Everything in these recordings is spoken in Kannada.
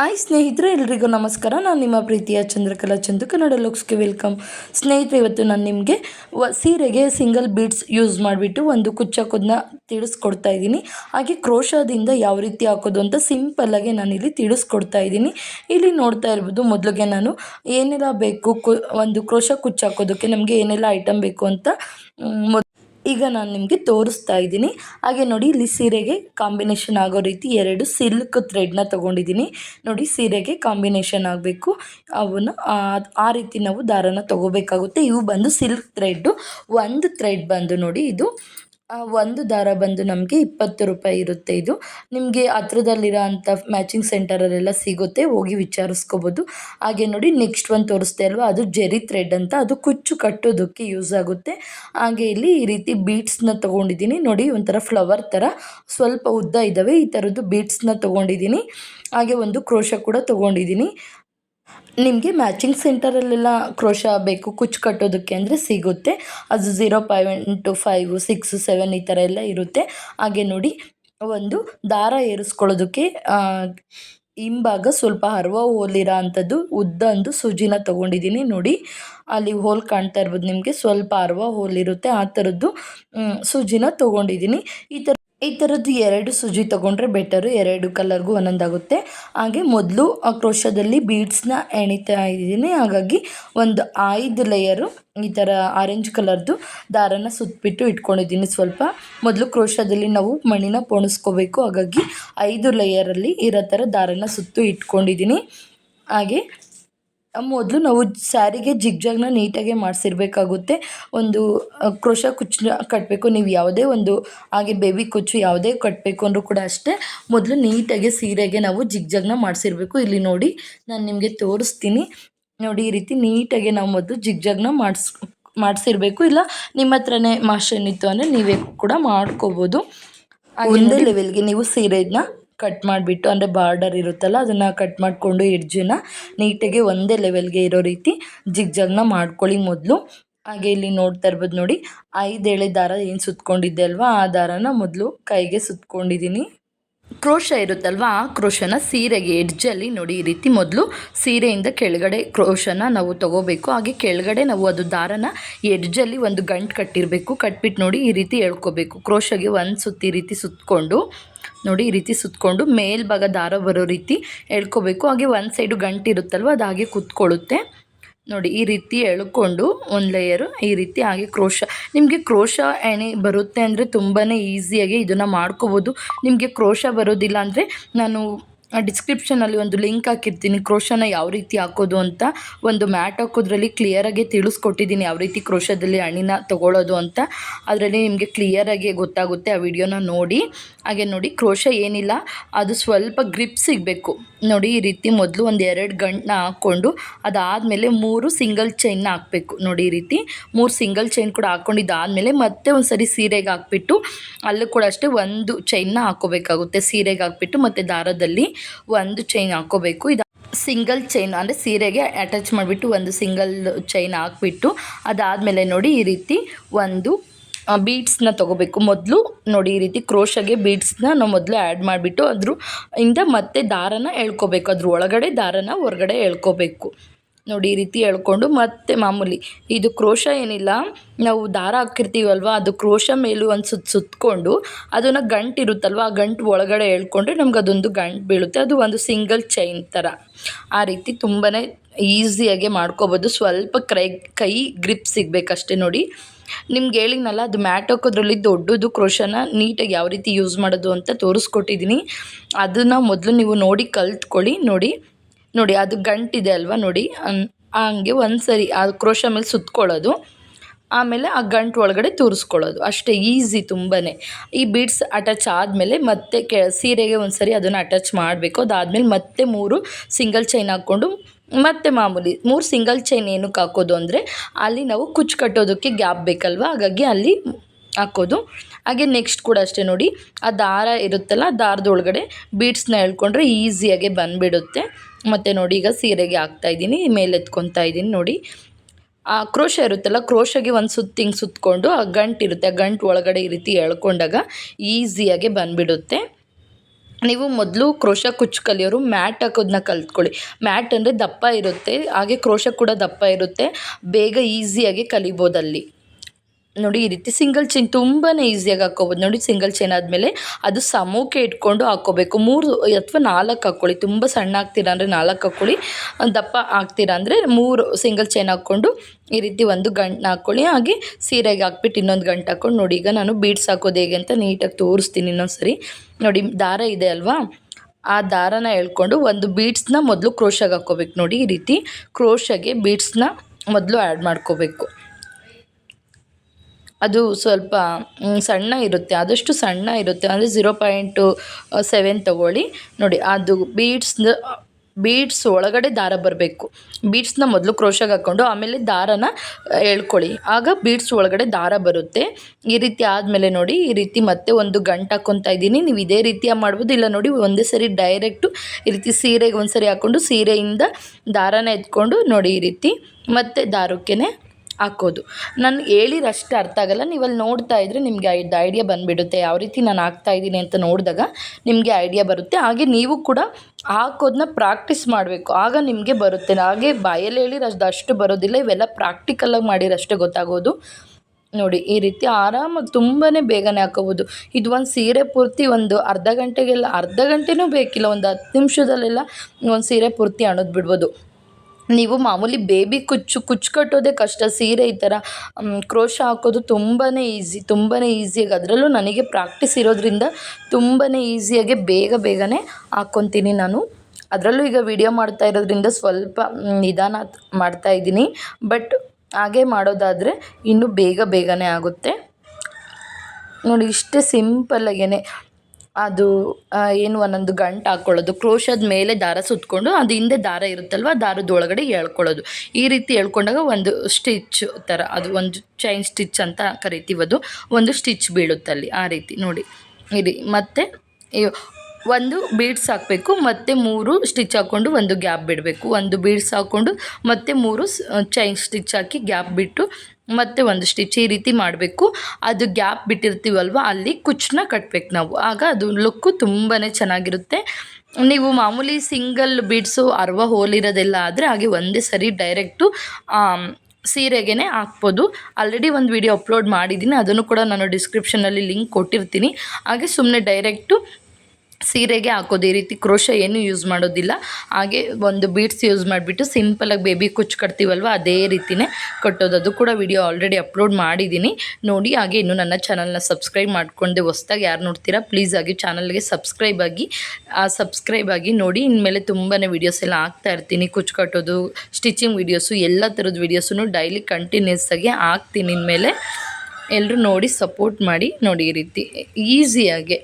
ಹಾಯ್ ಸ್ನೇಹಿತರೆ, ಎಲ್ರಿಗೂ ನಮಸ್ಕಾರ. ನಾನು ನಿಮ್ಮ ಪ್ರೀತಿಯ ಚಂದ್ರಕಲಾ ಚಂದು, ಕನ್ನಡ ಲುಕ್ಸ್ಗೆ ವೆಲ್ಕಮ್. ಸ್ನೇಹಿತರೆ, ಇವತ್ತು ನಾನು ನಿಮಗೆ ವ ಸೀರೆಗೆ ಸಿಂಗಲ್ ಬೀಡ್ಸ್ ಯೂಸ್ ಮಾಡಿಬಿಟ್ಟು ಒಂದು ಕುಚ್ಚಾಕೋದನ್ನ ತಿಳಿಸ್ಕೊಡ್ತಾ ಇದ್ದೀನಿ. ಹಾಗೆ ಕ್ರೋಶಾದಿಂದ ಯಾವ ರೀತಿ ಹಾಕೋದು ಅಂತ ಸಿಂಪಲ್ಲಾಗಿ ನಾನು ಇಲ್ಲಿ ತಿಳಿಸ್ಕೊಡ್ತಾ ಇದ್ದೀನಿ. ಇಲ್ಲಿ ನೋಡ್ತಾ ಇರ್ಬೋದು, ಮೊದಲಿಗೆ ನಾನು ಏನೆಲ್ಲ ಬೇಕು ಒಂದು ಕ್ರೋಶ ಕುಚ್ಚಾಕೋದಕ್ಕೆ ನಮಗೆ ಏನೆಲ್ಲ ಐಟಮ್ ಬೇಕು ಅಂತ ಈಗ ನಾನು ನಿಮಗೆ ತೋರಿಸ್ತಾ ಇದ್ದೀನಿ. ಹಾಗೆ ನೋಡಿ, ಇಲ್ಲಿ ಸೀರೆಗೆ ಕಾಂಬಿನೇಷನ್ ಆಗೋ ರೀತಿ ಎರಡು ಸಿಲ್ಕ್ ಥ್ರೆಡ್ನ ತೊಗೊಂಡಿದ್ದೀನಿ. ನೋಡಿ, ಸೀರೆಗೆ ಕಾಂಬಿನೇಷನ್ ಆಗಬೇಕು. ಅವನ್ನ ಆ ರೀತಿ ನಾವು ದಾರನ ತೊಗೋಬೇಕಾಗುತ್ತೆ. ಇವು ಬಂದು ಸಿಲ್ಕ್ ಥ್ರೆಡ್ಡು ಒಂದು ಥ್ರೆಡ್ ಬಂದು ನೋಡಿ ಇದು ಒಂದು ದಾರ ಬಂದು ನಮಗೆ ಇಪ್ಪತ್ತು ರೂಪಾಯಿ ಇರುತ್ತೆ ಇದು. ನಿಮಗೆ ಹತ್ರದಲ್ಲಿರೋ ಅಂಥ ಮ್ಯಾಚಿಂಗ್ ಸೆಂಟರಲ್ಲೆಲ್ಲ ಸಿಗುತ್ತೆ, ಹೋಗಿ ವಿಚಾರಿಸ್ಕೋಬೋದು. ಹಾಗೆ ನೋಡಿ ನೆಕ್ಸ್ಟ್ ಒಂದು ತೋರಿಸ್ತೆ ಅಲ್ವಾ? ಅದು ಜೆರಿ ಥ್ರೆಡ್ ಅಂತ. ಅದು ಕುಚ್ಚು ಕಟ್ಟೋದಕ್ಕೆ ಯೂಸ್ ಆಗುತ್ತೆ. ಹಾಗೆ ಇಲ್ಲಿ ಈ ರೀತಿ ಬೀಟ್ಸ್ನ ತೊಗೊಂಡಿದ್ದೀನಿ. ನೋಡಿ, ಒಂಥರ ಫ್ಲವರ್ ಥರ. ಸ್ವಲ್ಪ ಉದ್ದ ಇದ್ದಾವೆ. ಈ ಥರದ್ದು ಬೀಟ್ಸ್ನ ತೊಗೊಂಡಿದ್ದೀನಿ. ಹಾಗೆ ಒಂದು ಕ್ರೋಶ ಕೂಡ ತೊಗೊಂಡಿದ್ದೀನಿ. ನಿಮಗೆ ಮ್ಯಾಚಿಂಗ್ ಸೆಂಟರಲ್ಲೆಲ್ಲ ಕ್ರೋಶ ಬೇಕು, ಕುಚ್ಚು ಕಟ್ಟೋದಕ್ಕೆ ಅಂದರೆ ಸಿಗುತ್ತೆ. ಅದು zero point five six seven ಈ ಥರ ಎಲ್ಲ ಇರುತ್ತೆ. ಹಾಗೆ ನೋಡಿ, ಒಂದು ದಾರ ಏರಿಸ್ಕೊಳ್ಳೋದಕ್ಕೆ ಹಿಂಭಾಗ ಸ್ವಲ್ಪ ಹರ್ವ ಹೋಲಿರೋ ಅಂಥದ್ದು ಉದ್ದಂದು ಸೂಜಿನ ತೊಗೊಂಡಿದ್ದೀನಿ ನೋಡಿ. ಅಲ್ಲಿ ಹೋಲ್ ಕಾಣ್ತಾ ಇರ್ಬೋದು ನಿಮಗೆ, ಸ್ವಲ್ಪ ಹರ್ವ ಹೋಲಿರುತ್ತೆ ಆ ಥರದ್ದು ಸೂಜಿನ ತೊಗೊಂಡಿದ್ದೀನಿ ಈ ಥರ ಈ ಥರದ್ದು ಎರಡು ಸುಜಿ ತೊಗೊಂಡ್ರೆ ಬೆಟರು ಎರಡು ಕಲರ್ಗೂ ಒಂದೊಂದಾಗುತ್ತೆ. ಹಾಗೆ ಮೊದಲು ಆ ಕ್ರೋಶದಲ್ಲಿ ಬೀಡ್ಸ್ನ ಎಣಿತಾ ಇದ್ದೀನಿ. ಹಾಗಾಗಿ ಒಂದು ಐದು ಲೇಯರು ಈ ಥರ ಆರೆಂಜ್ ಕಲರ್ದು ದಾರನ ಸುತ್ತಬಿಟ್ಟು ಇಟ್ಕೊಂಡಿದ್ದೀನಿ ಸ್ವಲ್ಪ. ಮೊದಲು ಕ್ರೋಶದಲ್ಲಿ ನಾವು ಮಣ್ಣಿನ ಪೋಣಿಸ್ಕೋಬೇಕು. ಹಾಗಾಗಿ ಐದು ಲೇಯರಲ್ಲಿ ಇರೋ ಥರ ದಾರನ ಸುತ್ತು ಇಟ್ಕೊಂಡಿದ್ದೀನಿ. ಹಾಗೆ ಮೊದಲು ನಾವು ಸ್ಯಾರಿಗೆ ಜಿಗ್ಜಾಗ್ನ ನೀಟಾಗೆ ಮಾಡಿಸಿರ್ಬೇಕಾಗುತ್ತೆ. ಒಂದು ಕ್ರೋಶ ಕುಚ್ಚನ್ನ ಕಟ್ಟಬೇಕು ನೀವು ಯಾವುದೇ ಒಂದು ಹಾಗೆ ಬೇಬಿ ಕುಚ್ಚು ಯಾವುದೇ ಕಟ್ಟಬೇಕು ಅಂದರೂ ಕೂಡ ಅಷ್ಟೇ. ಮೊದಲು ನೀಟಾಗಿ ಸೀರೆಗೆ ನಾವು ಜಿಗ್ಜಾಗ್ನ ಮಾಡಿಸಿರ್ಬೇಕು. ಇಲ್ಲಿ ನೋಡಿ ನಾನು ನಿಮಗೆ ತೋರಿಸ್ತೀನಿ. ನೋಡಿ ಈ ರೀತಿ ನೀಟಾಗಿ ನಾವು ಮೊದಲು ಜಿಗ್ಜಾಗ್ನ ಮಾಡಿಸ್ ಮಾಡಿಸಿರ್ಬೇಕು. ಇಲ್ಲ ನಿಮ್ಮ ಹತ್ರನೇ ಮಾಷನ್ ಇತ್ತು ಅಂದರೆ ನೀವೇ ಕೂಡ ಮಾಡ್ಕೋಬೋದು. ಒಂದೇ ಲೆವೆಲ್ಗೆ ನೀವು ಸೀರೆನ ಕಟ್ ಮಾಡಿಬಿಟ್ಟು ಅಂದರೆ ಬಾರ್ಡರ್ ಇರುತ್ತಲ್ಲ, ಅದನ್ನು ಕಟ್ ಮಾಡಿಕೊಂಡು ಎಡ್ಜನ್ನು ನೀಟಾಗಿ ಒಂದೇ ಲೆವೆಲ್ಗೆ ಇರೋ ರೀತಿ ಜಿಗ್ಜಾಗ್ನ ಮಾಡ್ಕೊಳ್ಳಿ ಮೊದಲು. ಹಾಗೆ ಇಲ್ಲಿ ನೋಡ್ತಾ ಇರ್ಬೋದು ನೋಡಿ, ಐದು ದಾರ ಏನು ಸುತ್ಕೊಂಡಿದ್ದೆ ಅಲ್ವಾ? ಆ ದಾರನ ಮೊದಲು ಕೈಗೆ ಸುತ್ಕೊಂಡಿದ್ದೀನಿ ಕ್ರೋಶ ಇರುತ್ತಲ್ವ? ಆ ಕ್ರೋಶನ ಸೀರೆಗೆ ಎಡ್ಜಲ್ಲಿ ನೋಡಿ, ಈ ರೀತಿ ಮೊದಲು ಸೀರೆಯಿಂದ ಕೆಳಗಡೆ ಕ್ರೋಶನ ನಾವು ತಗೋಬೇಕು. ಹಾಗೆ ಕೆಳಗಡೆ ನಾವು ಅದು ದಾರನ ಎಡ್ಜಲ್ಲಿ ಒಂದು ಗಂಟು ಕಟ್ಟಿರಬೇಕು. ಕಟ್ಬಿಟ್ಟು ನೋಡಿ ಈ ರೀತಿ ಎಳ್ಕೋಬೇಕು. ಕ್ರೋಶಗೆ ಒಂದು ಸುತ್ತಿ ರೀತಿ ಸುತ್ತಕೊಂಡು ನೋಡಿ, ಈ ರೀತಿ ಸುತ್ತಕೊಂಡು ಮೇಲ್ಭಾಗ ದಾರ ಬರೋ ರೀತಿ ಎಳ್ಕೊಬೇಕು. ಹಾಗೆ ಒಂದು ಸೈಡು ಗಂಟು ಇರುತ್ತಲ್ವ ಅದು ಹಾಗೆ ಕುತ್ಕೊಳ್ಳುತ್ತೆ. ನೋಡಿ, ಈ ರೀತಿ ಎಳ್ಕೊಂಡು ಒಂದು ಲೇಯರು ಈ ರೀತಿ ಹಾಗೆ ಕ್ರೋಶ. ನಿಮಗೆ ಕ್ರೋಶ ಎಣೆ ಬರುತ್ತೆ ಅಂದರೆ ತುಂಬಾ ಈಸಿಯಾಗಿ ಇದನ್ನು ಮಾಡ್ಕೋಬೋದು. ನಿಮಗೆ ಕ್ರೋಶ ಬರೋದಿಲ್ಲ ಅಂದರೆ ನಾನು ಡಿಸ್ಕ್ರಿಪ್ಷನಲ್ಲಿ ಒಂದು ಲಿಂಕ್ ಹಾಕಿರ್ತೀನಿ. ಕ್ರೋಶನ ಯಾವ ರೀತಿ ಹಾಕೋದು ಅಂತ ಒಂದು ಮ್ಯಾಟ್ ಹಾಕೋದ್ರಲ್ಲಿ ಕ್ಲಿಯರಾಗಿ ತಿಳಿಸ್ಕೊಟ್ಟಿದ್ದೀನಿ ಯಾವ ರೀತಿ ಕ್ರೋಶದಲ್ಲಿ ಹಣ್ಣಿನ ತಗೊಳ್ಳೋದು ಅಂತ. ಅದರಲ್ಲಿ ನಿಮಗೆ ಕ್ಲಿಯರಾಗಿ ಗೊತ್ತಾಗುತ್ತೆ ಆ ವಿಡಿಯೋನ ನೋಡಿ. ಹಾಗೆ ನೋಡಿ, ಕ್ರೋಶ ಏನಿಲ್ಲ, ಅದು ಸ್ವಲ್ಪ ಗ್ರಿಪ್ ಸಿಗಬೇಕು. ನೋಡಿ, ಈ ರೀತಿ ಮೊದಲು ಒಂದು ಎರಡು ಗಂಟನ್ನ ಹಾಕ್ಕೊಂಡು ಅದಾದಮೇಲೆ ಮೂರು ಸಿಂಗಲ್ ಚೈನ್ನ ಹಾಕಬೇಕು. ನೋಡಿ, ಈ ರೀತಿ ಮೂರು ಸಿಂಗಲ್ ಚೈನ್ ಕೂಡ ಹಾಕ್ಕೊಂಡಿದ್ದಾದಮೇಲೆ ಮತ್ತೆ ಒಂದು ಸರಿ ಸೀರೆಗೆ ಹಾಕ್ಬಿಟ್ಟು, ಅಲ್ಲೂ ಕೂಡ ಅಷ್ಟೇ ಒಂದು ಚೈನ್ನ ಹಾಕೋಬೇಕಾಗುತ್ತೆ ಸೀರೆಗೆ ಹಾಕ್ಬಿಟ್ಟು ಮತ್ತು ದಾರದಲ್ಲಿ ಒಂದು ಚೈನ್ ಹಾಕ್ಕೋಬೇಕು. ಇದು ಸಿಂಗಲ್ ಚೈನ್ ಅಂದರೆ ಸೀರೆಗೆ ಅಟ್ಯಾಚ್ ಮಾಡಿಬಿಟ್ಟು ಒಂದು ಸಿಂಗಲ್ ಚೈನ್ ಹಾಕ್ಬಿಟ್ಟು ಅದಾದಮೇಲೆ ನೋಡಿ ಈ ರೀತಿ ಒಂದು ಬೀಡ್ಸ್ನ ತೊಗೋಬೇಕು. ಮೊದಲು ನೋಡಿ ಈ ರೀತಿ ಕ್ರೋಶಗೆ ಬೀಡ್ಸ್ನ ನಾವು ಮೊದಲು ಆ್ಯಡ್ ಮಾಡಿಬಿಟ್ಟು ಅದ್ರ ಇಂದ ಮತ್ತೆ ದಾರನ ಎಳ್ಕೋಬೇಕು. ಅದ್ರ ಒಳಗಡೆ ದಾರನ ಹೊರಗಡೆ ಎಳ್ಕೊಬೇಕು. ನೋಡಿ, ಈ ರೀತಿ ಎಳ್ಕೊಂಡು ಮತ್ತೆ ಮಾಮೂಲಿ, ಇದು ಕ್ರೋಶ ಏನಿಲ್ಲ, ನಾವು ದಾರ ಹಾಕಿರ್ತೀವಲ್ವ, ಅದು ಕ್ರೋಶ ಮೇಲೂ ಒಂದು ಸುತ್ತ ಸುತ್ತಕೊಂಡು ಅದನ್ನು ಗಂಟು ಇರುತ್ತಲ್ವ, ಆ ಗಂಟು ಒಳಗಡೆ ಎಳ್ಕೊಂಡ್ರೆ ನಮ್ಗೆ ಅದೊಂದು ಗಂಟು ಬೀಳುತ್ತೆ, ಅದು ಒಂದು ಸಿಂಗಲ್ ಚೈನ್ ಥರ. ಆ ರೀತಿ ತುಂಬಾ ಈಸಿಯಾಗಿ ಮಾಡ್ಕೋಬೋದು, ಸ್ವಲ್ಪ ಕ್ರೈ ಕೈ ಗ್ರಿಪ್ ಸಿಗಬೇಕಷ್ಟೇ ನೋಡಿ. ನಿಮ್ಗೆ ಹೇಳಿದ್ನಲ್ಲ, ಅದು ಮ್ಯಾಟ್ ಹಾಕೋದ್ರಲ್ಲಿ ದೊಡ್ಡದು ಕ್ರೋಶನ ನೀಟಾಗಿ ಯಾವ ರೀತಿ ಯೂಸ್ ಮಾಡೋದು ಅಂತ ತೋರಿಸ್ಕೊಟ್ಟಿದ್ದೀನಿ. ಅದನ್ನು ಮೊದಲು ನೀವು ನೋಡಿ ಕಲ್ತ್ಕೊಳ್ಳಿ, ನೋಡಿ. ನೋಡಿ, ಅದು ಗಂಟಿದೆ ಅಲ್ವಾ ನೋಡಿ. ಹಂಗೆ ಒಂದು ಸರಿ ಆ ಕ್ರೋಶ ಮೇಲೆ ಸುತ್ಕೊಳ್ಳೋದು. ಆಮೇಲೆ ಆ ಗಂಟು ಒಳಗಡೆ ತೂರಿಸ್ಕೊಳ್ಳೋದು. ಅಷ್ಟೇ ಈಸಿ ತುಂಬಾ ಈ ಬೀಡ್ಸ್ ಅಟ್ಯಾಚ್ ಆದಮೇಲೆ ಮತ್ತೆ ಕೆ, ಸೀರೆಗೆ ಒಂದು ಸರಿ ಅದನ್ನು ಅಟ್ಯಾಚ್ ಮಾಡಬೇಕು. ಅದಾದಮೇಲೆ ಮತ್ತೆ ಮೂರು ಸಿಂಗಲ್ ಚೈನ್ ಹಾಕ್ಕೊಂಡು ಮತ್ತೆ ಮಾಮೂಲಿ ಮೂರು ಸಿಂಗಲ್ ಚೈನ್ ಏನಕ್ಕೆ ಹಾಕೋದು ಅಂದರೆ ಅಲ್ಲಿ ನಾವು ಕುಚ್ಚು ಕಟ್ಟೋದಕ್ಕೆ ಗ್ಯಾಪ್ ಬೇಕಲ್ವ? ಹಾಗಾಗಿ ಅಲ್ಲಿ ಹಾಕೋದು. ಹಾಗೆ ನೆಕ್ಸ್ಟ್ ಕೂಡ ಅಷ್ಟೇ ನೋಡಿ. ಆ ದಾರ ಇರುತ್ತಲ್ಲ ದಾರದೊಳಗಡೆ ಬೀಡ್ಸ್ನ ಎಳ್ಕೊಂಡ್ರೆ ಈಸಿಯಾಗೆ ಬಂದುಬಿಡುತ್ತೆ. ಮತ್ತು ನೋಡಿ ಈಗ ಸೀರೆಗೆ ಹಾಕ್ತಾಯಿದ್ದೀನಿ ಮೇಲೆ ಎತ್ಕೊತಾ ಇದ್ದೀನಿ ನೋಡಿ. ಆ ಕ್ರೋಶ ಇರುತ್ತಲ್ಲ, ಕ್ರೋಶಗೆ ಒಂದು ಸುತ್ತು ಹಿಂಗೆ ಸುತ್ತಕೊಂಡು ಆ ಗಂಟು ಇರುತ್ತೆ, ಆ ಗಂಟು ಒಳಗಡೆ ಈ ರೀತಿ ಎಳ್ಕೊಂಡಾಗ ಈಸಿಯಾಗಿ ಬಂದುಬಿಡುತ್ತೆ. ನೀವು ಮೊದಲು ಕ್ರೋಶ ಕುಚ್ಚು ಕಲಿಯೋರು ಮ್ಯಾಟ್ ಹಾಕೋದನ್ನ ಕಲ್ತ್ಕೊಳ್ಳಿ. ಮ್ಯಾಟ್ ಅಂದರೆ ದಪ್ಪ ಇರುತ್ತೆ, ಹಾಗೆ ಕ್ರೋಶ ಕೂಡ ದಪ್ಪ ಇರುತ್ತೆ, ಬೇಗ ಈಸಿಯಾಗಿ ಕಲಿಬೋದು ಅಲ್ಲಿ. ನೋಡಿ, ಈ ರೀತಿ ಸಿಂಗಲ್ ಚೈನ್ ತುಂಬಾ ಈಸಿಯಾಗಿ ಹಾಕ್ಕೋಬೋದು. ನೋಡಿ ಸಿಂಗಲ್ ಚೈನ್ ಆದಮೇಲೆ ಅದು ಸಮೂಕೆ ಇಟ್ಕೊಂಡು ಹಾಕ್ಕೋಬೇಕು. ಮೂರು ಅಥವಾ ನಾಲ್ಕು ಹಾಕ್ಕೊಳ್ಳಿ. ತುಂಬ ಸಣ್ಣ ಹಾಕ್ತೀರಾ ಅಂದರೆ ನಾಲ್ಕು ಹಾಕ್ಕೊಳ್ಳಿ. ದಪ್ಪ ಹಾಕ್ತೀರಾ ಅಂದರೆ ಮೂರು ಸಿಂಗಲ್ ಚೈನ್ ಹಾಕ್ಕೊಂಡು ಈ ರೀತಿ ಒಂದು ಗಂಟು ಹಾಕ್ಕೊಳ್ಳಿ. ಹಾಗೆ ಸೀರೆಗೆ ಹಾಕ್ಬಿಟ್ಟು ಇನ್ನೊಂದು ಗಂಟು ಹಾಕ್ಕೊಂಡು ನೋಡಿ, ಈಗ ನಾನು ಬೀಡ್ಸ್ ಹಾಕೋದು ಹೇಗೆ ಅಂತ ನೀಟಾಗಿ ತೋರಿಸ್ತೀನಿ ಇನ್ನೊಂದು ಸರಿ ನೋಡಿ, ದಾರ ಇದೆ ಅಲ್ವಾ? ಆ ದಾರನ ಎಳ್ಕೊಂಡು ಒಂದು ಬೀಡ್ಸ್ನ ಮೊದಲು ಕ್ರೋಶಾಗೆ ಹಾಕ್ಕೋಬೇಕು. ನೋಡಿ, ಈ ರೀತಿ ಕ್ರೋಶಾಗೆ ಬೀಡ್ಸ್ನ ಮೊದಲು ಆ್ಯಡ್ ಮಾಡ್ಕೋಬೇಕು. ಅದು ಸ್ವಲ್ಪ ಸಣ್ಣ ಇರುತ್ತೆ. ಆದಷ್ಟು ಸಣ್ಣ ಇರುತ್ತೆ. ಅಂದರೆ ಝೀರೋ ಪಾಯಿಂಟು ಸೆವೆನ್ ತೊಗೊಳ್ಳಿ. ನೋಡಿ, ಅದು ಬೀಡ್ಸ್ನ ಬೀಡ್ಸ್ ಒಳಗಡೆ ದಾರ ಬರಬೇಕು. ಬೀಡ್ಸ್ನ ಮೊದಲು ಕ್ರೋಶಾಗಿ ಹಾಕ್ಕೊಂಡು ಆಮೇಲೆ ದಾರನ ಎಳ್ಕೊಳ್ಳಿ ಆಗ ಬೀಡ್ಸ್ ಒಳಗಡೆ ದಾರ ಬರುತ್ತೆ. ಈ ರೀತಿ ಆದಮೇಲೆ ನೋಡಿ, ಈ ರೀತಿ ಮತ್ತೆ ಒಂದು ಗಂಟು ಹಾಕ್ಕೊತಾ ಇದ್ದೀನಿ. ನೀವು ಇದೇ ರೀತಿಯ ಮಾಡ್ಬೋದು. ಇಲ್ಲ ನೋಡಿ, ಒಂದೇ ಸರಿ ಡೈರೆಕ್ಟು ಈ ರೀತಿ ಸೀರೆಗೆ ಒಂದು ಸರಿ ಹಾಕ್ಕೊಂಡು ಸೀರೆಯಿಂದ ದಾರನ ಎತ್ಕೊಂಡು ನೋಡಿ ಈ ರೀತಿ ಮತ್ತೆ ದಾರಕ್ಕೇ ಹಾಕೋದು. ನಾನು ಹೇಳಿರಷ್ಟು ಅರ್ಥ ಆಗಲ್ಲ. ಅಲ್ಲಿ ನೋಡ್ತಾ ಇದ್ದರೆ ನಿಮಗೆ ಇದು ಐಡಿಯಾ ಬಂದುಬಿಡುತ್ತೆ. ಯಾವ ರೀತಿ ನಾನು ಹಾಕ್ತಾ ಇದ್ದೀನಿ ಅಂತ ನೋಡಿದಾಗ ನಿಮಗೆ ಐಡಿಯಾ ಬರುತ್ತೆ. ಹಾಗೆ ನೀವು ಕೂಡ ಹಾಕೋದನ್ನ ಪ್ರಾಕ್ಟೀಸ್ ಮಾಡಬೇಕು. ಆಗ ನಿಮಗೆ ಬರುತ್ತೆ. ಹಾಗೆ ಬಾಯಲ್ಲಿ ಹೇಳಿರೋದು ಅಷ್ಟು ಬರೋದಿಲ್ಲ. ಇವೆಲ್ಲ ಪ್ರಾಕ್ಟಿಕಲ್ಲಾಗಿ ಮಾಡಿರಷ್ಟೇ ಗೊತ್ತಾಗೋದು. ನೋಡಿ, ಈ ರೀತಿ ಆರಾಮಾಗಿ ತುಂಬಾ ಬೇಗನೆ ಹಾಕೋಬೋದು. ಇದು ಒಂದು ಸೀರೆ ಪೂರ್ತಿ ಒಂದು ಅರ್ಧ ಗಂಟೆಗೆಲ್ಲ, ಅರ್ಧ ಗಂಟೆನೂ ಬೇಕಿಲ್ಲ. ಒಂದು ಹತ್ತು ನಿಮಿಷದಲ್ಲೆಲ್ಲ ಒಂದು ಸೀರೆ ಪೂರ್ತಿ ಹಣದ್ ಬಿಡ್ಬೋದು. ನೀವು ಮಾಮೂಲಿ ಬೇಬಿ ಕುಚ್ಚು ಕುಚ್ಚು ಕಟ್ಟೋದೇ ಕಷ್ಟ. ಸೀರೆ ಈ ಥರ ಕ್ರೋಶ ಹಾಕೋದು ತುಂಬಾ ಈಸಿ ತುಂಬಾ ಈಸಿಯಾಗಿ. ಅದರಲ್ಲೂ ನನಗೆ ಪ್ರಾಕ್ಟೀಸ್ ಇರೋದ್ರಿಂದ ತುಂಬಾ ಈಸಿಯಾಗಿ ಬೇಗ ಬೇಗನೆ ಹಾಕ್ಕೊತೀನಿ ನಾನು. ಅದರಲ್ಲೂ ಈಗ ವಿಡಿಯೋ ಮಾಡ್ತಾ ಇರೋದ್ರಿಂದ ಸ್ವಲ್ಪ ನಿಧಾನ ಮಾಡ್ತಾ ಇದ್ದೀನಿ. ಬಟ್ ಹಾಗೆ ಮಾಡೋದಾದರೆ ಇನ್ನೂ ಬೇಗ ಬೇಗನೆ ಆಗುತ್ತೆ. ನೋಡಿ, ಇಷ್ಟೇ ಸಿಂಪಲ್ಲಾಗೇ ಅದು ಏನು ಒಂದೊಂದು ಗಂಟು ಹಾಕ್ಕೊಳ್ಳೋದು ಕ್ರೋಶದ ಮೇಲೆ ದಾರ ಸುತ್ತಕೊಂಡು ಅದು ಹಿಂದೆ ದಾರ ಇರುತ್ತಲ್ವ, ದಾರದ ಒಳಗಡೆ ಎಳ್ಕೊಳ್ಳೋದು ಈ ರೀತಿ ಎಳ್ಕೊಂಡಾಗ ಒಂದು ಸ್ಟಿಚ್ ಥರ, ಅದು ಒಂದು ಚೈನ್ ಸ್ಟಿಚ್ ಅಂತ ಕರಿತೀವಿ ಅದು ಒಂದು ಸ್ಟಿಚ್ ಬೀಳುತ್ತಲ್ಲಿ ಆ ರೀತಿ ನೋಡಿ. ಇರಿ ಮತ್ತು ಒಂದು ಬೀಡ್ಸ್ ಹಾಕಬೇಕು, ಮತ್ತು ಮೂರು ಸ್ಟಿಚ್ ಹಾಕ್ಕೊಂಡು ಒಂದು ಗ್ಯಾಪ್ ಬಿಡಬೇಕು. ಒಂದು ಬೀಡ್ಸ್ ಹಾಕ್ಕೊಂಡು ಮತ್ತು ಮೂರು ಚೈನ್ ಸ್ಟಿಚ್ ಹಾಕಿ ಗ್ಯಾಪ್ ಬಿಟ್ಟು ಮತ್ತೆ ಒಂದು ಸ್ಟಿಚ್ ಈ ರೀತಿ ಮಾಡಬೇಕು. ಅದು ಗ್ಯಾಪ್ ಬಿಟ್ಟಿರ್ತೀವಲ್ವ, ಅಲ್ಲಿ ಕುಚ್ಚನ್ನ ಕಟ್ಬೇಕು ನಾವು. ಆಗ ಅದು ಲುಕ್ಕು ತುಂಬಾ ಚೆನ್ನಾಗಿರುತ್ತೆ. ನೀವು ಮಾಮೂಲಿ ಸಿಂಗಲ್ ಬೀಡ್ಸು ಅರ್ವ ಹೋಲಿರೋದೆಲ್ಲ ಆದರೆ ಹಾಗೆ ಒಂದೇ ಸರಿ ಡೈರೆಕ್ಟು ಸೀರೆಗೆ ಹಾಕ್ಬೋದು. ಆಲ್ರೆಡಿ ಒಂದು ವಿಡಿಯೋ ಅಪ್ಲೋಡ್ ಮಾಡಿದ್ದೀನಿ. ಅದನ್ನು ಕೂಡ ನಾನು ಡಿಸ್ಕ್ರಿಪ್ಷನಲ್ಲಿ ಲಿಂಕ್ ಕೊಟ್ಟಿರ್ತೀನಿ. ಹಾಗೆ ಸುಮ್ಮನೆ ಡೈರೆಕ್ಟು ಸೀರೆಗೆ ಹಾಕೋದು ಈ ರೀತಿ ಕ್ರೋಶ ಏನು ಯೂಸ್ ಮಾಡೋದಿಲ್ಲ. ಹಾಗೆ ಒಂದು ಬೀಡ್ಸ್ ಯೂಸ್ ಮಾಡಿಬಿಟ್ಟು ಸಿಂಪಲಾಗಿ ಬೇಬಿ ಕುಚ್ಚು ಕಟ್ತೀವಲ್ವ, ಅದೇ ರೀತಿಯೇ ಕಟ್ಟೋದು. ಅದು ಕೂಡ ವಿಡಿಯೋ ಆಲ್ರೆಡಿ ಅಪ್ಲೋಡ್ ಮಾಡಿದ್ದೀನಿ. ನೋಡಿ, ಹಾಗೆ ಇನ್ನೂ ನನ್ನ ಚಾನಲ್ನ ಸಬ್ಸ್ಕ್ರೈಬ್ ಮಾಡ್ಕೊಂಡೆ ಹೊಸ್ದಾಗಿ ಯಾರು ನೋಡ್ತೀರಾ ಪ್ಲೀಸ್ ಆಗಿ ಚಾನಲ್ಗೆ ಸಬ್ಸ್ಕ್ರೈಬ್ ಆಗಿ, ಆ ಸಬ್ಸ್ಕ್ರೈಬ್ ಆಗಿ ನೋಡಿ. ಇನ್ಮೇಲೆ ತುಂಬಾ ವೀಡಿಯೋಸ್ ಎಲ್ಲ ಹಾಕ್ತಾ ಇರ್ತೀನಿ, ಕುಚ್ಚು ಕಟ್ಟೋದು ಸ್ಟಿಚಿಂಗ್ ವೀಡಿಯೋಸು ಎಲ್ಲ ಥರದ ವೀಡಿಯೋಸೂ ಡೈಲಿ ಕಂಟಿನ್ಯೂಸ್ ಆಗಿ ಹಾಕ್ತೀನಿ ಇನ್ಮೇಲೆ. ಎಲ್ಲರೂ ನೋಡಿ ಸಪೋರ್ಟ್ ಮಾಡಿ ನೋಡಿ ಈ ರೀತಿ ಈಸಿಯಾಗೆ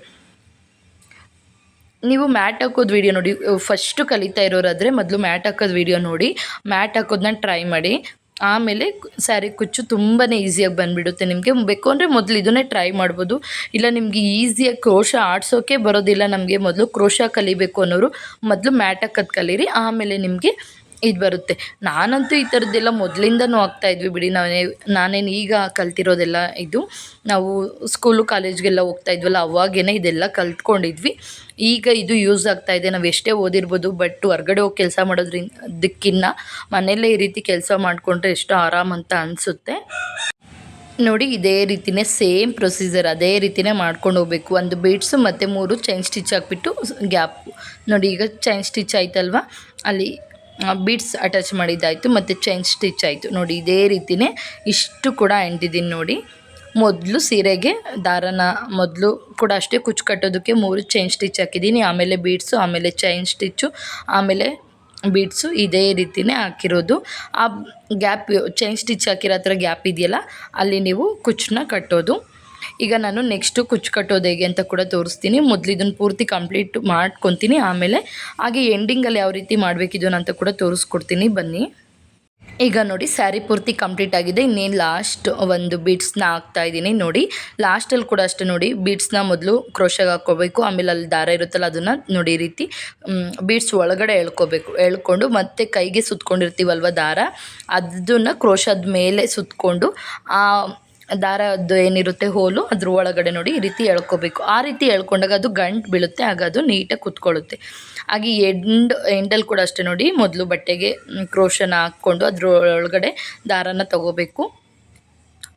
ನೀವು ಮ್ಯಾಟ್ ಹಾಕೋದು ವೀಡಿಯೋ ನೋಡಿ ಫಸ್ಟು ಕಲಿತಾ ಇರೋರಾದರೆ ಮೊದಲು ಮ್ಯಾಟ್ ಹಾಕೋದು ವೀಡಿಯೋ ನೋಡಿ, ಮ್ಯಾಟ್ ಹಾಕೋದನ್ನ ಟ್ರೈ ಮಾಡಿ. ಆಮೇಲೆ ಸ್ಯಾರಿ ಕುಚ್ಚು ತುಂಬಾ ಈಸಿಯಾಗಿ ಬಂದುಬಿಡುತ್ತೆ ನಿಮಗೆ. ಬೇಕು ಅಂದರೆ ಮೊದಲು ಇದನ್ನೇ ಟ್ರೈ ಮಾಡ್ಬೋದು. ಇಲ್ಲ ನಿಮಗೆ ಈಸಿಯಾಗಿ ಕ್ರೋಶ ಆಡ್ಸೋಕ್ಕೆ ಬರೋದಿಲ್ಲ ನಮಗೆ, ಮೊದಲು ಕ್ರೋಶ ಕಲಿಬೇಕು ಅನ್ನೋರು ಮೊದಲು ಮ್ಯಾಟ್ ಹಾಕೋದು ಕಲೀರಿ. ಆಮೇಲೆ ನಿಮಗೆ ಇದು ಬರುತ್ತೆ. ನಾನಂತೂ ಈ ಥರದ್ದೆಲ್ಲ ಮೊದಲಿಂದನೂ ಆಗ್ತಾ ಇದ್ವಿ ಬಿಡಿ. ನಾನೇ, ನಾನೇನು ಈಗ ಕಲ್ತಿರೋದೆಲ್ಲ ಇದು. ನಾವು ಸ್ಕೂಲು ಕಾಲೇಜ್ಗೆಲ್ಲ ಹೋಗ್ತಾ ಇದ್ವಲ್ಲ, ಅವಾಗೇನೆ ಇದೆಲ್ಲ ಕಲ್ತ್ಕೊಂಡಿದ್ವಿ. ಈಗ ಇದು ಯೂಸ್ ಆಗ್ತಾ ಇದೆ. ನಾವು ಎಷ್ಟೇ ಓದಿರ್ಬೋದು ಬಟ್ ಹೊರ್ಗಡೆ ಹೋಗಿ ಕೆಲಸ ಮಾಡೋದ್ರಿಂದಕ್ಕಿನ್ನ ಮನೆಯಲ್ಲೇ ಈ ರೀತಿ ಕೆಲಸ ಮಾಡಿಕೊಂಡ್ರೆ ಎಷ್ಟು ಆರಾಮ್ ಅಂತ ಅನಿಸುತ್ತೆ. ನೋಡಿ, ಇದೇ ರೀತಿನೇ ಸೇಮ್ ಪ್ರೊಸೀಜರ್ ಅದೇ ರೀತಿನೇ ಮಾಡ್ಕೊಂಡು ಹೋಗ್ಬೇಕು. ಒಂದು ಬೀಡ್ಸು ಮತ್ತು ಮೂರು ಚೈನ್ ಸ್ಟಿಚ್ ಹಾಕ್ಬಿಟ್ಟು ಗ್ಯಾಪ್ ನೋಡಿ, ಈಗ ಚೈನ್ ಸ್ಟಿಚ್ ಆಯ್ತಲ್ವಾ? ಅಲ್ಲಿ ಬೀಡ್ಸ್ ಅಟ್ಯಾಚ್ ಮಾಡಿದ್ದಾಯಿತು ಮತ್ತು ಚೈನ್ ಸ್ಟಿಚ್ ಆಯಿತು. ನೋಡಿ, ಇದೇ ರೀತಿನೇ ಇಷ್ಟು ಕೂಡ ಎಂಟಿದ್ದೀನಿ ನೋಡಿ. ಮೊದಲು ಸೀರೆಗೆ ದಾರನ ಮೊದಲು ಕೂಡ ಅಷ್ಟೇ ಕುಚ್ಚು ಕಟ್ಟೋದಕ್ಕೆ ಮೂರು ಚೈನ್ ಸ್ಟಿಚ್ ಹಾಕಿದ್ದೀನಿ. ಆಮೇಲೆ ಬೀಡ್ಸು ಆಮೇಲೆ ಚೈನ್ ಸ್ಟಿಚ್ಚು ಆಮೇಲೆ ಬೀಡ್ಸು ಇದೇ ರೀತಿನೇ ಹಾಕಿರೋದು. ಆ ಗ್ಯಾಪ್ ಚೈನ್ ಸ್ಟಿಚ್ ಹಾಕಿರೋ ಹತ್ರ ಗ್ಯಾಪ್ ಇದೆಯಲ್ಲ, ಅಲ್ಲಿ ನೀವು ಕುಚ್ಚನ್ನ ಕಟ್ಟೋದು. ಈಗ ನಾನು ನೆಕ್ಸ್ಟು ಕುಚ್ಚು ಕಟ್ಟೋದು ಹೇಗೆ ಅಂತ ಕೂಡ ತೋರಿಸ್ತೀನಿ. ಮೊದಲು ಇದನ್ನು ಪೂರ್ತಿ ಕಂಪ್ಲೀಟ್ ಮಾಡ್ಕೊತೀನಿ. ಆಮೇಲೆ ಹಾಗೆ ಎಂಡಿಂಗಲ್ಲಿ ಯಾವ ರೀತಿ ಮಾಡಬೇಕಿದನ್ನು ಅಂತ ಕೂಡ ತೋರಿಸ್ಕೊಡ್ತೀನಿ. ಬನ್ನಿ. ಈಗ ನೋಡಿ, ಸ್ಯಾರಿ ಪೂರ್ತಿ ಕಂಪ್ಲೀಟ್ ಆಗಿದೆ. ಇನ್ನೇನು ಲಾಸ್ಟ್ ಒಂದು ಬೀಡ್ಸ್ನ ಹಾಕ್ತಾ ಇದ್ದೀನಿ ನೋಡಿ. ಲಾಸ್ಟಲ್ಲಿ ಕೂಡ ಅಷ್ಟೇ ನೋಡಿ ಬೀಡ್ಸ್ನ ಮೊದಲು ಕ್ರೋಶಾಗಿ ಹಾಕ್ಕೋಬೇಕು. ಆಮೇಲೆ ಅಲ್ಲಿ ದಾರ ಇರುತ್ತಲ್ಲ, ಅದನ್ನು ನೋಡಿ ರೀತಿ ಬೀಡ್ಸ್ ಒಳಗಡೆ ಎಳ್ಕೋಬೇಕು. ಎಳ್ಕೊಂಡು ಮತ್ತೆ ಕೈಗೆ ಸುತ್ಕೊಂಡಿರ್ತೀವಲ್ವ ದಾರ, ಅದನ್ನು ಕ್ರೋಶದ ಮೇಲೆ ಸುತ್ಕೊಂಡು ದಾರದ್ದು ಏನಿರುತ್ತೆ ಹೋಲು, ಅದ್ರ ಒಳಗಡೆ ನೋಡಿ ಈ ರೀತಿ ಎಳ್ಕೊಬೇಕು. ಆ ರೀತಿ ಎಳ್ಕೊಂಡಾಗ ಅದು ಗಂಟು ಬೀಳುತ್ತೆ, ಆಗ ಅದು ನೀಟಾಗಿ ಕುತ್ಕೊಳ್ಳುತ್ತೆ. ಹಾಗೆ ಎಂಡ್ ಎಂಡಲ್ಲಿ ಕೂಡ ಅಷ್ಟೇ ನೋಡಿ, ಮೊದಲು ಬಟ್ಟೆಗೆ ಕ್ರೋಶನ ಹಾಕ್ಕೊಂಡು ಅದ್ರ ಒಳಗಡೆ ದಾರನ ತಗೋಬೇಕು.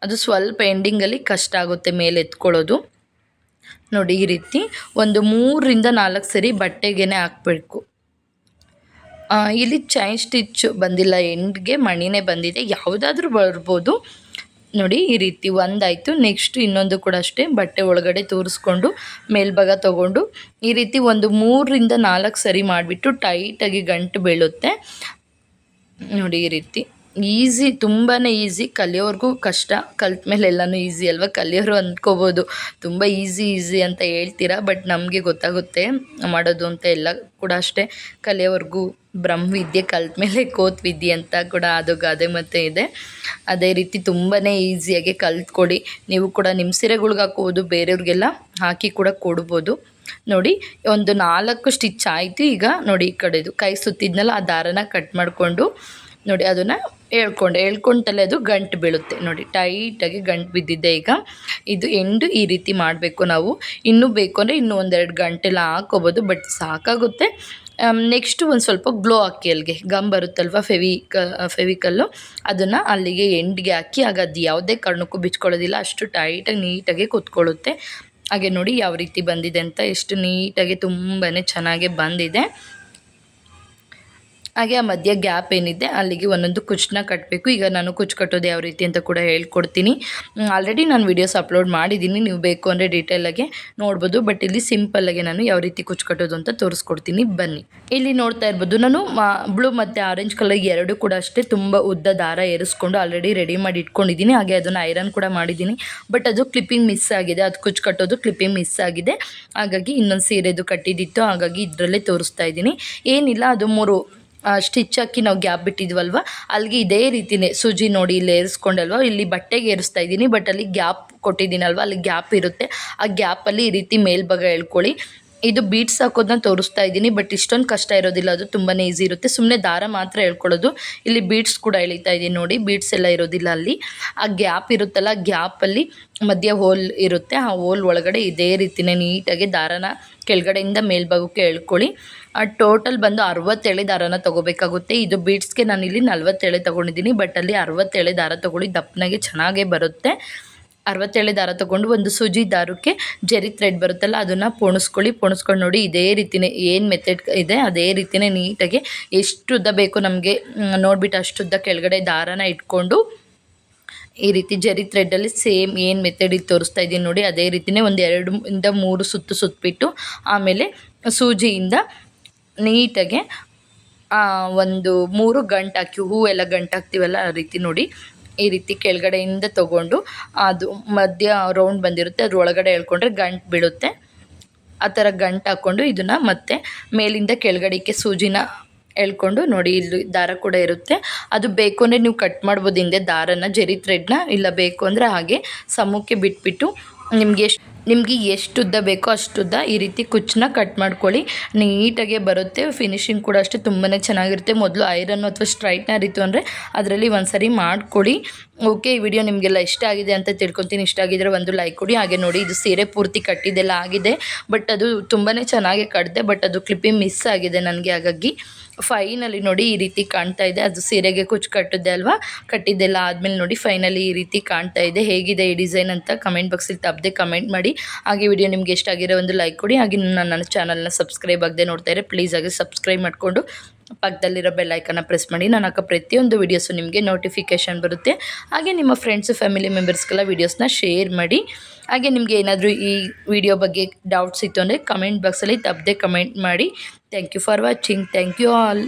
ಅದು ಸ್ವಲ್ಪ ಎಂಡಿಂಗಲ್ಲಿ ಕಷ್ಟ ಆಗುತ್ತೆ ಮೇಲೆ ಎತ್ಕೊಳ್ಳೋದು. ನೋಡಿ ಈ ರೀತಿ ಒಂದು ಮೂರರಿಂದ ನಾಲ್ಕು ಸರಿ ಬಟ್ಟೆಗೇ ಹಾಕ್ಬೇಕು. ಇಲ್ಲಿ ಚೈನ್ ಸ್ಟಿಚ್ ಬಂದಿಲ್ಲ ಎಂಡ್ಗೆ ಮಣಿನೇ ಬಂದಿದೆ. ಯಾವುದಾದ್ರೂ ಬರ್ಬೋದು. ನೋಡಿ, ಈ ರೀತಿ ಒಂದಾಯಿತು. ನೆಕ್ಸ್ಟ್ ಇನ್ನೊಂದು ಕೂಡ ಅಷ್ಟೇ, ಬಟ್ಟೆ ಒಳಗಡೆ ತೋರಿಸ್ಕೊಂಡು, ಮೇಲ್ಭಾಗ ತೊಗೊಂಡು, ಈ ರೀತಿ ಒಂದು ಮೂರರಿಂದ ನಾಲ್ಕು ಸರಿ ಮಾಡಿಬಿಟ್ಟು ಟೈಟಾಗಿ ಗಂಟು ಬೀಳುತ್ತೆ. ನೋಡಿ, ಈ ರೀತಿ. ಈಸಿ ತುಂಬಾ ಈಸಿ. ಕಲಿಯೋರ್ಗೂ ಕಷ್ಟ. ಕಲ್ತ ಮೇಲೆ ಎಲ್ಲನೂ ಈಸಿ ಅಲ್ವಾ? ಕಲಿಯೋರು ಅಂದ್ಕೋಬೋದು. ತುಂಬ ಈಸಿ ಈಸಿ ಅಂತ ಹೇಳ್ತೀರಾ? ಬಟ್ ನಮಗೆ ಗೊತ್ತಾಗುತ್ತೆ. ಮಾಡೋದು ಅಂತ ಎಲ್ಲ ಕೂಡ ಅಷ್ಟೇ. ಕಲಿಯೋವರೆಗೂ ಬ್ರಹ್ಮವಿದ್ಯೆ, ಕಲ್ತ ಮೇಲೆ ಕೋತ್ ವಿದ್ಯೆ ಅಂತ ಕೂಡ ಅದು ಗಾದೆ ಮತ್ತೆ ಇದೆ. ಅದೇ ರೀತಿ ತುಂಬಾ ಈಸಿಯಾಗಿ ಕಲ್ತ್ಕೊಡಿ. ನೀವು ಕೂಡ ನಿಮ್ಮ ಸೀರೆಗಳ್ಗೆ ಹಾಕೋಬೋದು, ಬೇರೆಯವ್ರಿಗೆಲ್ಲ ಹಾಕಿ ಕೂಡ ಕೊಡ್ಬೋದು. ನೋಡಿ, ಒಂದು ನಾಲ್ಕು ಸ್ಟಿಚ್ ಆಯಿತು ಈಗ. ನೋಡಿ ಈ ಕಡೆದು. ಕೈ ಸುತ್ತಿದ್ನಲ್ಲ, ಆ ದಾರನ ಕಟ್ ಮಾಡಿಕೊಂಡು. ನೋಡಿ, ಅದನ್ನು ಹೇಳ್ಕೊಂಡು. ಹೇಳ್ಕೊಂಡಲ್ಲೇ ಅದು ಗಂಟು ಬೀಳುತ್ತೆ. ನೋಡಿ ಟೈಟಾಗಿ ಗಂಟು ಬಿದ್ದಿದೆ ಈಗ. ಇದು ಎಂಡು ಈ ರೀತಿ ಮಾಡಬೇಕು ನಾವು. ಇನ್ನೂ ಬೇಕು ಅಂದರೆ ಇನ್ನೂ ಒಂದೆರಡು ಗಂಟೆಲ್ಲ ಹಾಕೋಬೋದು ಬಟ್ ಸಾಕಾಗುತ್ತೆ. ನೆಕ್ಸ್ಟು ಒಂದು ಸ್ವಲ್ಪ ಗ್ಲೋ ಹಾಕಿ ಅಲ್ಲಿಗೆ ಗಮ್ ಬರುತ್ತಲ್ವ ಫೆವಿಕ ಫೆವಿಕಲ್ಲು ಅದನ್ನು ಅಲ್ಲಿಗೆ ಎಂಡ್ಗೆ ಹಾಕಿ, ಆಗ ಅದು ಯಾವುದೇ ಕಾರಣಕ್ಕೂ ಬಿಚ್ಕೊಳ್ಳೋದಿಲ್ಲ. ಅಷ್ಟು ಟೈಟಾಗಿ ನೀಟಾಗಿ ಕೂತ್ಕೊಳ್ಳುತ್ತೆ. ಹಾಗೆ ನೋಡಿ, ಯಾವ ರೀತಿ ಬಂದಿದೆ ಅಂತ. ಎಷ್ಟು ನೀಟಾಗಿ ತುಂಬಾ ಚೆನ್ನಾಗಿ ಬಂದಿದೆ. ಹಾಗೆ ಆ ಮಧ್ಯ ಗ್ಯಾಪ್ ಏನಿದೆ, ಅಲ್ಲಿಗೆ ಒಂದೊಂದು ಕುಚ್ಚನ್ನ ಕಟ್ಟಬೇಕು ಈಗ ನಾನು ಕುಚ್ಚು ಕಟ್ಟೋದು ಯಾವ ರೀತಿ ಅಂತ ಕೂಡ ಹೇಳ್ಕೊಡ್ತೀನಿ. ಆಲ್ರೆಡಿ ನಾನು ವೀಡಿಯೋಸ್ ಅಪ್ಲೋಡ್ ಮಾಡಿದ್ದೀನಿ. ನೀವು ಬೇಕು ಅಂದರೆ ಡೀಟೇಲಾಗೆ ನೋಡ್ಬೋದು. ಬಟ್ ಇಲ್ಲಿ ಸಿಂಪಲ್ಲಾಗೆ ನಾನು ಯಾವ ರೀತಿ ಕುಚ್ಚು ಕಟ್ಟೋದು ಅಂತ ತೋರಿಸ್ಕೊಡ್ತೀನಿ. ಬನ್ನಿ. ಇಲ್ಲಿ ನೋಡ್ತಾ ಇರ್ಬೋದು, ನಾನು ಬ್ಲೂ ಮತ್ತು ಆರೆಂಜ್ ಕಲರ್ ಎರಡು ಕೂಡ ಅಷ್ಟೇ ತುಂಬ ಉದ್ದ ದಾರ ಏರಿಸ್ಕೊಂಡು ಆಲ್ರೆಡಿ ರೆಡಿ ಮಾಡಿ ಇಟ್ಕೊಂಡಿದ್ದೀನಿ. ಹಾಗೆ ಅದನ್ನು ಐರನ್ ಕೂಡ ಮಾಡಿದ್ದೀನಿ. ಬಟ್ ಅದು ಕ್ಲಿಪ್ಪಿಂಗ್ ಮಿಸ್ ಆಗಿದೆ. ಅದು ಕುಚ್ಚು ಕಟ್ಟೋದು ಕ್ಲಿಪ್ಪಿಂಗ್ ಮಿಸ್ ಆಗಿದೆ. ಹಾಗಾಗಿ ಇನ್ನೊಂದು ಸೀರೆದು ಕಟ್ಟಿದ್ದಿತ್ತು. ಹಾಗಾಗಿ ಇದರಲ್ಲೇ ತೋರಿಸ್ತಾ ಇದ್ದೀನಿ. ಏನಿಲ್ಲ, ಅದು ಮೂರು ಸ್ಟಿಚ್ ಹಾಕಿ ನಾವು ಗ್ಯಾಪ್ ಬಿಟ್ಟಿದ್ವಲ್ವ? ಅಲ್ಲಿಗೆ ಇದೇ ರೀತಿನೇ, ಸೂಜಿ ನೋಡಿ ಇಲ್ಲಿ ಏರಿಸ್ಕೊಂಡಲ್ವ? ಇಲ್ಲಿ ಬಟ್ಟೆಗೆ ಏರಿಸ್ತಾ ಇದ್ದೀನಿ ಬಟ್ ಅಲ್ಲಿ ಗ್ಯಾಪ್ ಕೊಟ್ಟಿದ್ದೀನಲ್ವ? ಅಲ್ಲಿ ಗ್ಯಾಪ್ ಇರುತ್ತೆ. ಆ ಗ್ಯಾಪಲ್ಲಿ ಈ ರೀತಿ ಮೇಲ್ಭಾಗ ಹೇಳ್ಕೊಳ್ಳಿ ಇದು ಬೀಟ್ಸ್ ಹಾಕೋದನ್ನ ತೋರಿಸ್ತಾ ಇದ್ದೀನಿ ಬಟ್ ಇಷ್ಟೊಂದು ಕಷ್ಟ ಇರೋದಿಲ್ಲ. ಅದು ತುಂಬಾ ಈಸಿ ಇರುತ್ತೆ. ಸುಮ್ಮನೆ ದಾರ ಮಾತ್ರ ಹೇಳ್ಕೊಳ್ಳೋದು ಇಲ್ಲಿ ಬೀಟ್ಸ್ ಕೂಡ ಎಳಿತಾ ಇದ್ದೀನಿ ನೋಡಿ ಬೀಟ್ಸ್ ಎಲ್ಲ ಇರೋದಿಲ್ಲ ಅಲ್ಲಿ. ಆ ಗ್ಯಾಪ್ ಇರುತ್ತಲ್ಲ ಗ್ಯಾಪಲ್ಲಿ ಮಧ್ಯ ಹೋಲ್ ಇರುತ್ತೆ. ಆ ಹೋಲ್ ಒಳಗಡೆ ಇದೇ ರೀತಿನೇ ನೀಟಾಗಿ ದಾರನ ಕೆಳಗಡೆಯಿಂದ ಮೇಲ್ಭಾಗಕ್ಕೆ ಎಳ್ಕೊಳ್ಳಿ. ಟೋಟಲ್ ಬಂದು ಅರವತ್ತೇಳೆ ದಾರನ ತೊಗೋಬೇಕಾಗುತ್ತೆ. ಇದು ಬೀಡ್ಸ್ಗೆ ನಾನು ಇಲ್ಲಿ ನಲ್ವತ್ತೇಳೆ ತೊಗೊಂಡಿದ್ದೀನಿ ಬಟ್ ಅಲ್ಲಿ ಅರವತ್ತೇಳೆ ದಾರ ತೊಗೊಳ್ಳಿ, ದಪ್ಪನಾಗೆ ಚೆನ್ನಾಗೇ ಬರುತ್ತೆ. ಅರವತ್ತೇಳು ದಾರ ತೊಗೊಂಡು ಒಂದು ಸೂಜಿ ದಾರಕ್ಕೆ ಜರಿ ಥ್ರೆಡ್ ಬರುತ್ತಲ್ಲ, ಅದನ್ನು ಪೋಣಿಸ್ಕೊಳ್ಳಿ, ಪೋಣಿಸ್ಕೊಂಡು ನೋಡಿ, ಇದೇ ರೀತಿನೇ ಏನು ಮೆಥಡ್ ಇದೆ, ಅದೇ ರೀತಿನೇ ನೀಟಾಗಿ ಎಷ್ಟು ಉದ್ದ ಬೇಕು ನಮಗೆ ನೋಡಿಬಿಟ್ಟು ಅಷ್ಟು ಉದ್ದ ಕೆಳಗಡೆ ದಾರನ ಇಟ್ಕೊಂಡು, ಈ ರೀತಿ ಜರಿ ಥ್ರೆಡ್ಡಲ್ಲಿ ಸೇಮ್ ಏನು ಮೆಥಡ್ ಇಲ್ಲಿ ತೋರಿಸ್ತಾ ಇದ್ದೀನಿ ನೋಡಿ, ಅದೇ ರೀತಿನೇ ಒಂದು ಎರಡು ಇಂದ ಮೂರು ಸುತ್ತು ಸುತ್ತಬಿಟ್ಟು ಆಮೇಲೆ ಸೂಜಿಯಿಂದ ನೀಟಾಗೆ ಒಂದು ಮೂರು ಗಂಟು ಹಾಕಿ, ಹೂವೆಲ್ಲ ಗಂಟು ಹಾಕ್ತೀವಲ್ಲ ಆ ರೀತಿ ನೋಡಿ, ಈ ರೀತಿ ಕೆಳಗಡೆಯಿಂದ ತೊಗೊಂಡು, ಅದು ಮಧ್ಯ ರೌಂಡ್ ಬಂದಿರುತ್ತೆ ಅದ್ರ ಒಳಗಡೆ ಎಳ್ಕೊಂಡ್ರೆ ಗಂಟು ಬೀಳುತ್ತೆ. ಆ ಥರ ಗಂಟು ಹಾಕ್ಕೊಂಡು ಇದನ್ನು ಮತ್ತೆ ಮೇಲಿಂದ ಕೆಳಗಡೆಗೆ ಸೂಜಿನ ಎಳ್ಕೊಂಡು ನೋಡಿ, ಇಲ್ಲಿ ದಾರ ಕೂಡ ಇರುತ್ತೆ. ಅದು ಬೇಕು ಅಂದರೆ ನೀವು ಕಟ್ ಮಾಡ್ಬೋದು ಹಿಂದೆ ದಾರನ, ಜರಿ ಥ್ರೆಡ್ನ ಇಲ್ಲ ಬೇಕು ಅಂದರೆ ಹಾಗೆ ಸಮಕ್ಕೆ ಬಿಟ್ಬಿಟ್ಟು ನಿಮಗೆ ಎಷ್ಟು ನಿಮಗೆ ಎಷ್ಟು ಉದ್ದ ಬೇಕೋ ಅಷ್ಟುದ್ದ ಈ ರೀತಿ ಕುಚ್ಚನ್ನ ಕಟ್ ಮಾಡ್ಕೊಳ್ಳಿ. ನೀಟಾಗೆ ಬರುತ್ತೆ ಫಿನಿಶಿಂಗ್ ಕೂಡ ಅಷ್ಟೇ ತುಂಬಾ ಚೆನ್ನಾಗಿರುತ್ತೆ. ಮೊದಲು ಐರನ್ ಅಥವಾ ಸ್ಟ್ರೈಟ್ನರ್ ಇತ್ತು ಅಂದರೆ ಅದರಲ್ಲಿ ಒಂದು ಸರಿ ಓಕೆ ಈ ವಿಡಿಯೋ ನಿಮಗೆಲ್ಲ ಇಷ್ಟ ಆಗಿದೆ ಅಂತ ತಿಳ್ಕೊತೀನಿ. ಇಷ್ಟ ಆಗಿದ್ರೆ ಒಂದು ಲೈಕ್ ಕೊಡಿ. ಹಾಗೆ ನೋಡಿ, ಇದು ಸೀರೆ ಪೂರ್ತಿ ಕಟ್ಟಿದ್ದೆಲ್ಲ ಆಗಿದೆ. ಬಟ್ ಅದು ತುಂಬಾ ಚೆನ್ನಾಗಿ ಕಟ್ಟಿದೆ ಬಟ್ ಅದು ಕ್ಲಿಪ್ಪಿಂಗ್ ಮಿಸ್ ಆಗಿದೆ ನನಗೆ ಹಾಗಾಗಿ. ಫೈನಲಿ ನೋಡಿ ಈ ರೀತಿ ಕಾಣ್ತಾ ಇದೆ. ಅದು ಸೀರೆಗೆ ಕುಚ್ಚು ಕಟ್ಟಿದ್ದೆ ಅಲ್ವಾ? ಕಟ್ಟಿದ್ದೆಲ್ಲ ಆದಮೇಲೆ ನೋಡಿ ಫೈನಲಿ ಈ ರೀತಿ ಕಾಣ್ತಾ ಇದೆ. ಹೇಗಿದೆ ಈ ಡಿಸೈನ್ ಅಂತ ಕಮೆಂಟ್ ಬಾಕ್ಸಲ್ಲಿ ತಪ್ಪದೆ ಕಮೆಂಟ್ ಮಾಡಿ. ಹಾಗೆ ವಿಡಿಯೋ ನಿಮ್ಗೆ ಇಷ್ಟ ಆಗಿರೋ ಒಂದು ಲೈಕ್ ಕೊಡಿ. ಹಾಗೆ ನನ್ನ ನನ್ನ ಚಾನಲ್ನ ಸಬ್ಸ್ಕ್ರೈಬ್ ಆಗದೆ ನೋಡ್ತಾ ಇದ್ರೆ ಪ್ಲೀಸ್ ಆಗಿ ಸಬ್ಸ್ಕ್ರೈಬ್ ಮಾಡಿಕೊಂಡು ಪಕ್ಕದಲ್ಲಿರೋ ಬೆಲ್ ಐಕನ್ನ ಪ್ರೆಸ್ ಮಾಡಿ ನಾನು ಹಾಕೋ ಪ್ರತಿಯೊಂದು ವೀಡಿಯೋಸು ನಿಮಗೆ ನೋಟಿಫಿಕೇಷನ್ ಬರುತ್ತೆ. ಹಾಗೆ ನಿಮ್ಮ ಫ್ರೆಂಡ್ಸು ಫ್ಯಾಮಿಲಿ ಮೆಂಬರ್ಸ್ಗೆಲ್ಲ ವೀಡಿಯೋಸ್ನ ಶೇರ್ ಮಾಡಿ. ಹಾಗೆ ನಿಮಗೆ ಏನಾದರೂ ಈ ವಿಡಿಯೋ ಬಗ್ಗೆ ಡೌಟ್ಸ್ ಇತ್ತು ಅಂದರೆ ಕಮೆಂಟ್ ಬಾಕ್ಸಲ್ಲಿ ತಪ್ಪದೆ ಕಮೆಂಟ್ ಮಾಡಿ. Thank you for watching thank you all